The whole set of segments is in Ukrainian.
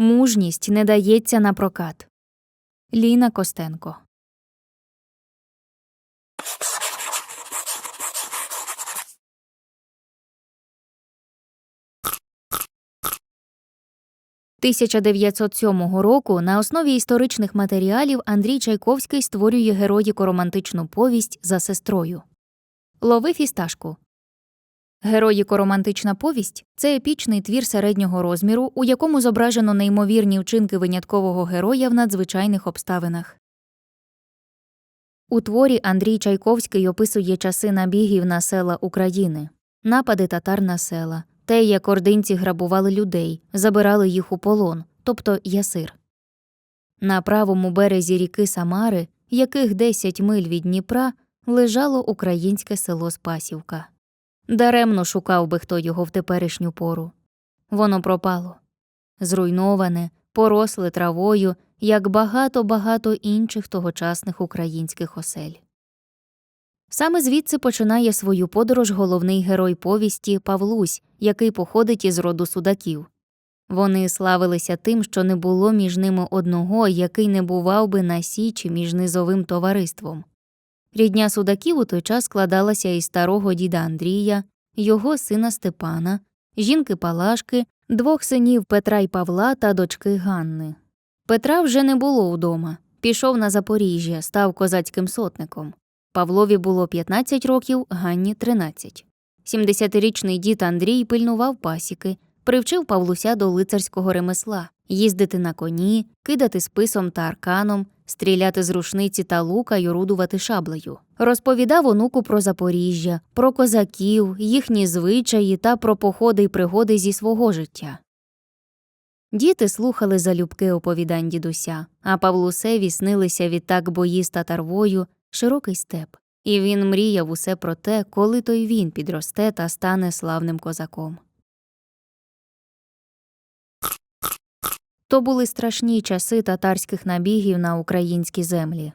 Мужність не дається на прокат. Ліна Костенко. «1907 року на основі історичних матеріалів Андрій Чайковський створює героїко-романтичну повість за сестрою. Лови фісташку Героїко-романтична повість це епічний твір середнього розміру, у якому зображено неймовірні вчинки виняткового героя в надзвичайних обставинах. У творі Андрій Чайковський описує часи набігів на села України, напади татар на села, те, як ординці грабували людей, забирали їх у полон, тобто ясир. На правому березі ріки Самари, яких 10 миль від Дніпра, лежало українське село Спасівка. Даремно шукав би хто його в теперішню пору. Воно пропало. Зруйноване, поросле травою, як багато-багато інших тогочасних українських осель. Саме звідси починає свою подорож головний герой повісті Павлусь, який походить із роду судаків. Вони славилися тим, що не було між ними одного, який не бував би на січі між низовим товариством. Рідня судаків у той час складалася із старого діда Андрія, його сина Степана, жінки Палашки, двох синів Петра й Павла та дочки Ганни. Петра вже не було вдома. Пішов на Запоріжжя, став козацьким сотником. Павлові було 15 років, Ганні 13. 70-річний дід Андрій пильнував пасіки, привчив Павлуся до лицарського ремесла, їздити на коні, кидати списом та арканом, стріляти з рушниці та лука й орудувати шаблею. Розповідав онуку про Запоріжжя, про козаків, їхні звичаї та про походи й пригоди зі свого життя. Діти слухали залюбки оповідань дідуся, а Павлусеві снилися відтак бої з татарвою, широкий степ, і він мріяв усе про те, коли той він підросте та стане славним козаком. То були страшні часи татарських набігів на українські землі.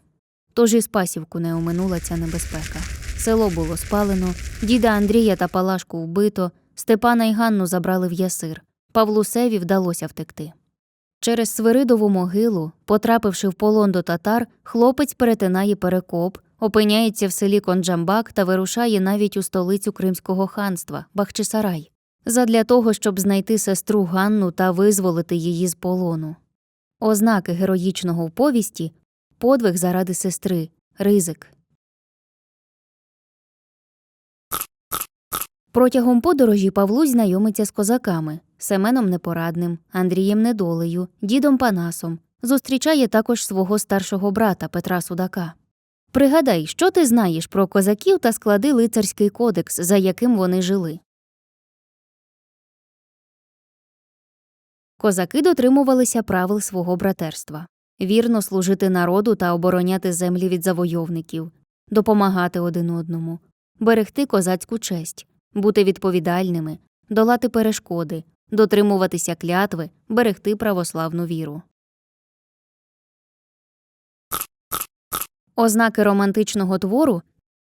Тож і Спасівку не оминула ця небезпека. Село було спалено, діда Андрія та Палашку вбито, Степана й Ганну забрали в ясир. Павлусеві вдалося втекти. Через Свиридову могилу, потрапивши в полон до татар, хлопець перетинає перекоп, опиняється в селі Конджамбак та вирушає навіть у столицю Кримського ханства Бахчисарай, задля того, щоб знайти сестру Ганну та визволити її з полону. Ознаки героїчного в повісті подвиг заради сестри, ризик. Протягом подорожі Павлусь знайомиться з козаками Семеном Непорадним, Андрієм Недолею, дідом Панасом. Зустрічає також свого старшого брата Петра Судака. Пригадай, що ти знаєш про козаків та склади лицарський кодекс, за яким вони жили. Козаки дотримувалися правил свого братерства вірно служити народу та обороняти землі від завойовників, допомагати один одному, берегти козацьку честь, бути відповідальними, долати перешкоди, дотримуватися клятви, берегти православну віру. Ознаки романтичного твору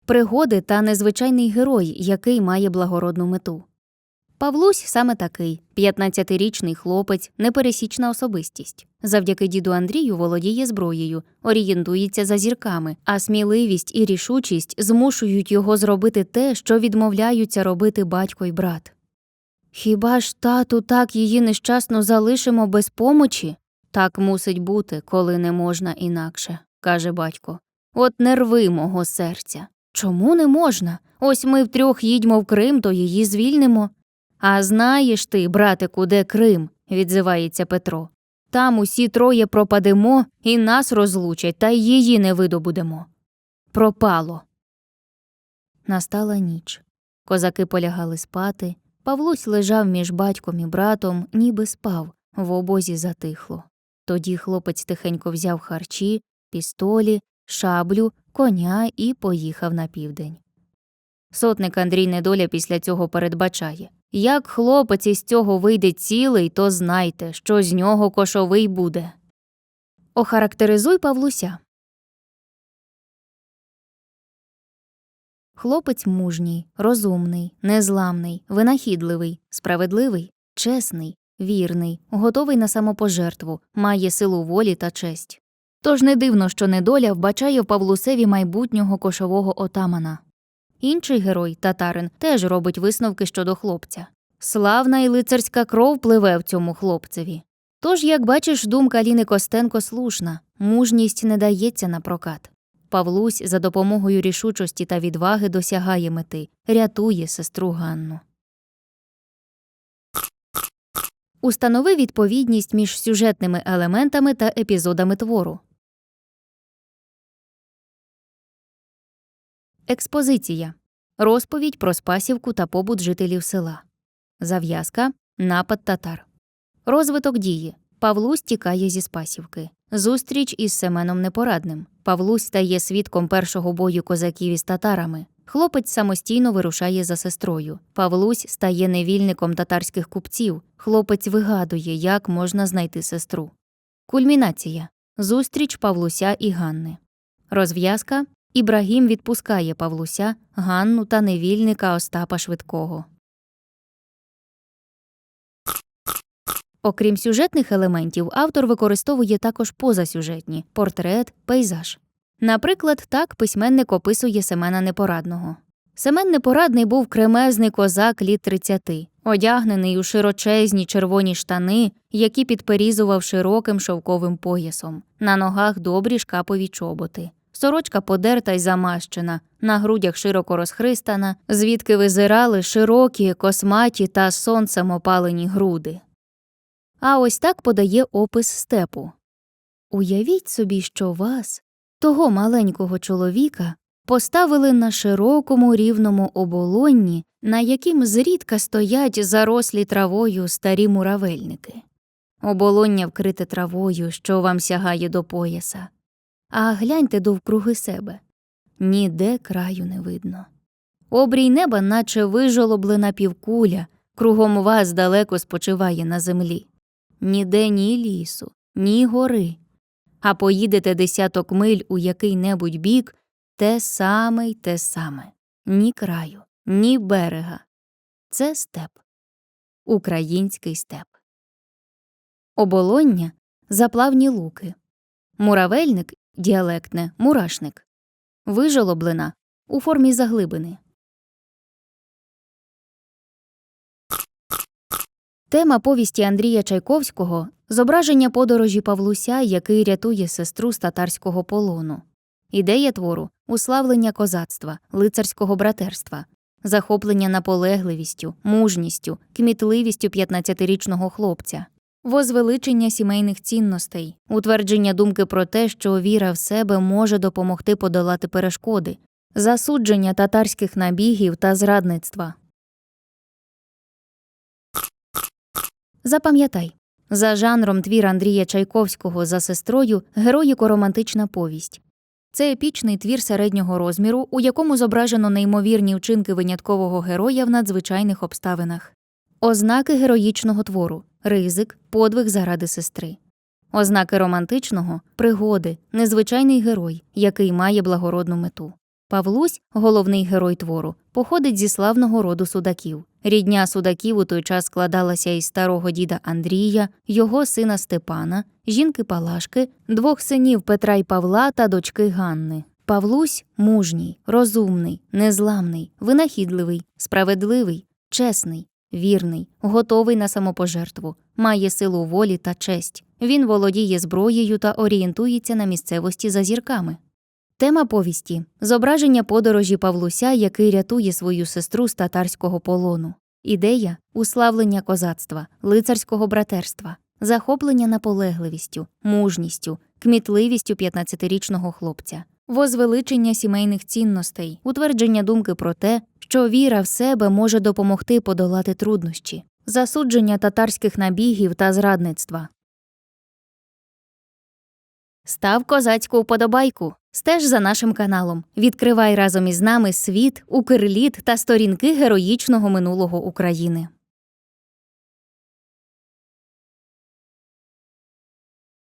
пригоди та незвичайний герой, який має благородну мету. Павлусь саме такий 15-річний хлопець, непересічна особистість. Завдяки діду Андрію володіє зброєю, орієнтується за зірками, а сміливість і рішучість змушують його зробити те, що відмовляються робити батько й брат. Хіба ж тату так її нещасно залишимо без помочі? Так мусить бути, коли не можна інакше, каже батько. От нерви мого серця. Чому не можна? Ось ми втрьох їдьмо в Крим, то її звільнимо. А знаєш ти, братику, де Крим, відзивається Петро. Там усі троє пропадемо і нас розлучать, та й її не видобудемо. Пропало. Настала ніч. Козаки полягали спати. Павлусь лежав між батьком і братом, ніби спав, в обозі затихло. Тоді хлопець тихенько взяв харчі, пістолі, шаблю, коня і поїхав на південь. Сотник Андрій Недоля після цього передбачає як хлопець із цього вийде цілий, то знайте, що з нього кошовий буде. Охарактеризуй Павлуся. Хлопець мужній, розумний, незламний, винахідливий, справедливий, чесний, вірний, готовий на самопожертву, має силу волі та честь. Тож не дивно, що недоля вбачає в Павлусеві майбутнього кошового отамана. Інший герой, татарин, теж робить висновки щодо хлопця. Славна і лицарська кров пливе в цьому хлопцеві. Тож, як бачиш, думка Ліни Костенко слушна мужність не дається на прокат. Павлусь за допомогою рішучості та відваги досягає мети, рятує сестру Ганну. Установи відповідність між сюжетними елементами та епізодами твору. Експозиція. Розповідь про Спасівку та побут жителів села. Зав'язка. Напад татар. Розвиток дії. Павлусь тікає зі Спасівки. Зустріч із Семеном Непорадним. Павлусь стає свідком першого бою козаків із татарами. Хлопець самостійно вирушає за сестрою. Павлусь стає невільником татарських купців. Хлопець вигадує, як можна знайти сестру. Кульмінація. Зустріч Павлуся і Ганни. Розв'язка. Ібрагім відпускає Павлуся, Ганну та невільника Остапа Швидкого. Окрім сюжетних елементів, автор використовує також позасюжетні портрет, пейзаж. Наприклад, так письменник описує Семена Непорадного. Семен Непорадний був кремезний козак літ 30, одягнений у широчезні червоні штани, які підперізував широким шовковим поясом. На ногах добрі шкапові чоботи. Сорочка подерта й замащена, на грудях широко розхристана, звідки визирали широкі, косматі та сонцем опалені груди. А ось так подає опис степу. Уявіть собі, що вас, того маленького чоловіка, поставили на широкому рівному оболонні, на яким зрідка стоять зарослі травою старі муравельники. Оболоння вкрите травою, що вам сягає до пояса. А гляньте довкруги себе ніде краю не видно. Обрій неба, наче вижолоблена півкуля, кругом вас далеко спочиває на землі. Ніде ні лісу, ні гори. А поїдете десяток миль у який небудь бік те саме й те саме. Ні краю, ні берега. Це степ. Український степ. Оболоння заплавні луки. Муравельник діалектне мурашник. Вижолоблена у формі заглибини. Тема повісті Андрія Чайковського зображення подорожі Павлуся, який рятує сестру з татарського полону. Ідея твору уславлення козацтва, лицарського братерства, захоплення наполегливістю, мужністю, кмітливістю 15-річного хлопця, возвеличення сімейних цінностей, утвердження думки про те, що віра в себе може допомогти подолати перешкоди, засудження татарських набігів та зрадництва. Запам'ятай, за жанром твір Андрія Чайковського за сестрою героїко-романтична повість. Це епічний твір середнього розміру, у якому зображено неймовірні вчинки виняткового героя в надзвичайних обставинах. Ознаки героїчного твору ризик, подвиг заради сестри. Ознаки романтичного пригоди, незвичайний герой, який має благородну мету. Павлусь, головний герой твору, походить зі славного роду судаків. Рідня судаків у той час складалася із старого діда Андрія, його сина Степана, жінки Палашки, двох синів Петра й Павла та дочки Ганни. Павлусь мужній, розумний, незламний, винахідливий, справедливий, чесний, вірний, готовий на самопожертву, має силу волі та честь. Він володіє зброєю та орієнтується на місцевості за зірками. Тема повісті зображення подорожі Павлуся, який рятує свою сестру з татарського полону. Ідея уславлення козацтва, лицарського братерства, захоплення наполегливістю, мужністю, кмітливістю 15-річного хлопця, возвеличення сімейних цінностей, утвердження думки про те, що віра в себе може допомогти подолати труднощі, засудження татарських набігів та зрадництва. Став козацьку вподобайку. Стеж за нашим каналом. Відкривай разом із нами світ, укрліт та сторінки героїчного минулого України.